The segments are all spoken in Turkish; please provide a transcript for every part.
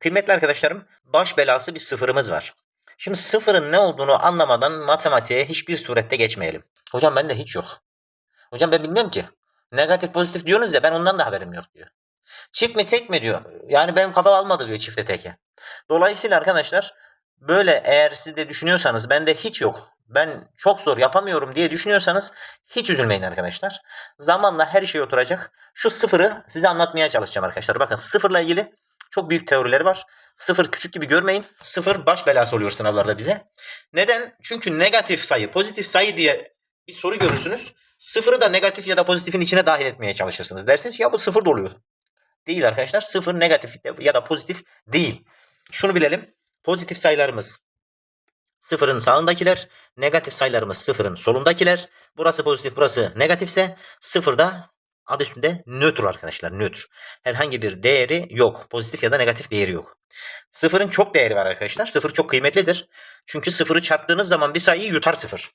Kıymetli arkadaşlarım, baş belası bir sıfırımız var. Şimdi sıfırın ne olduğunu anlamadan matematiğe hiçbir surette geçmeyelim. Hocam bende hiç yok. Hocam ben bilmiyorum ki. Negatif pozitif diyorsunuz ya ben ondan da haberim yok diyor. Çift mi tek mi diyor. Yani benim kafa almadı diyor çifte teke. Dolayısıyla arkadaşlar böyle eğer siz de düşünüyorsanız bende hiç yok. Ben çok zor yapamıyorum diye düşünüyorsanız hiç üzülmeyin arkadaşlar. Zamanla her şey oturacak. Şu sıfırı size anlatmaya çalışacağım arkadaşlar. Bakın sıfırla ilgili çok büyük teorileri var. Sıfır küçük gibi görmeyin. Sıfır baş belası oluyor sınavlarda bize. Neden? Çünkü negatif sayı, pozitif sayı diye bir soru görürsünüz. Sıfırı da negatif ya da pozitifin içine dahil etmeye çalışırsınız. Dersiniz ya bu sıfır da oluyor. Değil arkadaşlar. Sıfır negatif ya da pozitif değil. Şunu bilelim. Pozitif sayılarımız sıfırın sağındakiler. Negatif sayılarımız sıfırın solundakiler. Burası pozitif burası negatifse sıfırda adı üstünde nötr arkadaşlar. Nötr. Herhangi bir değeri yok. Pozitif ya da negatif değeri yok. Sıfırın çok değeri var arkadaşlar. Sıfır çok kıymetlidir. Çünkü sıfırı çarptığınız zaman bir sayıyı yutar sıfır.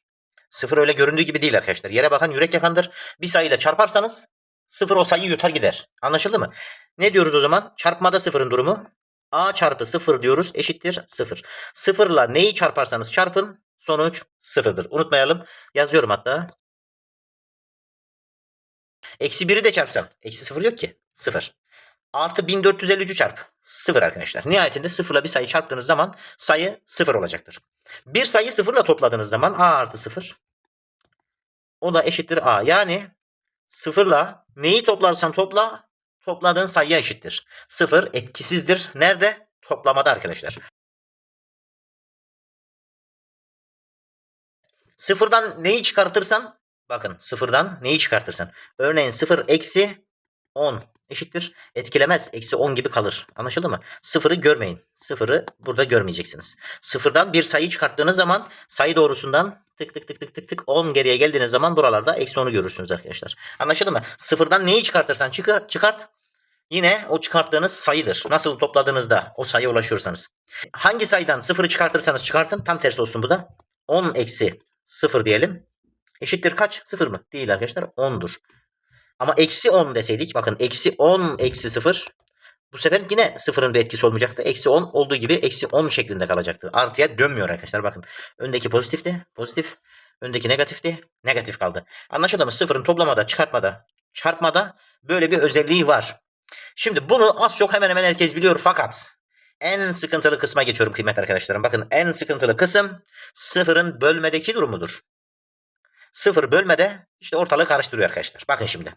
Sıfır öyle göründüğü gibi değil arkadaşlar. Yere bakan yürek yakandır. Bir sayıyla çarparsanız sıfır o sayıyı yutar gider. Anlaşıldı mı? Ne diyoruz o zaman? Çarpmada sıfırın durumu. A çarpı sıfır diyoruz eşittir sıfır. Sıfırla neyi çarparsanız çarpın sonuç sıfırdır. Unutmayalım. Yazıyorum hatta. Eksi 1'i de çarpsam. Eksi 0 yok ki. 0. Artı 1453'ü çarp. 0 arkadaşlar. Nihayetinde sıfırla bir sayı çarptığınız zaman sayı 0 olacaktır. Bir sayı sıfırla topladığınız zaman a artı 0. O da eşittir a. Yani sıfırla neyi toplarsan topla topladığın sayıya eşittir. 0 etkisizdir. Nerede? Toplamada arkadaşlar. Sıfırdan neyi çıkartırsan bakın sıfırdan neyi çıkartırsan. Örneğin 0 eksi 10 eşittir. Etkilemez. Eksi 10 gibi kalır. Anlaşıldı mı? Sıfırı görmeyin. Sıfırı burada görmeyeceksiniz. Sıfırdan bir sayı çıkarttığınız zaman sayı doğrusundan tık tık tık tık tık tık 10 geriye geldiğiniz zaman buralarda eksi 10'u görürsünüz arkadaşlar. Anlaşıldı mı? Sıfırdan neyi çıkartırsan çıkar, çıkart. Yine o çıkarttığınız sayıdır. Nasıl topladığınızda o sayıya ulaşıyorsanız. Hangi sayıdan sıfırı çıkartırsanız çıkartın. Tam tersi olsun bu da. 10 eksi 0 diyelim. Eşittir kaç? 0 mı? Değil arkadaşlar. 10'dur. Ama eksi 10 deseydik. Bakın eksi 10 eksi 0. Bu sefer yine sıfırın bir etkisi olmayacaktı. Eksi 10 olduğu gibi eksi 10 şeklinde kalacaktı. Artıya dönmüyor arkadaşlar. Bakın. Öndeki pozitifti. Pozitif. Öndeki negatifti. Negatif kaldı. Anlaşıldı mı? Sıfırın toplamada, çıkartmada, çarpmada böyle bir özelliği var. Şimdi bunu az çok hemen hemen herkes biliyor fakat en sıkıntılı kısma geçiyorum kıymetli arkadaşlarım. Bakın en sıkıntılı kısım sıfırın bölmedeki durumudur. Sıfır bölmede işte ortalığı karıştırıyor arkadaşlar. Bakın şimdi.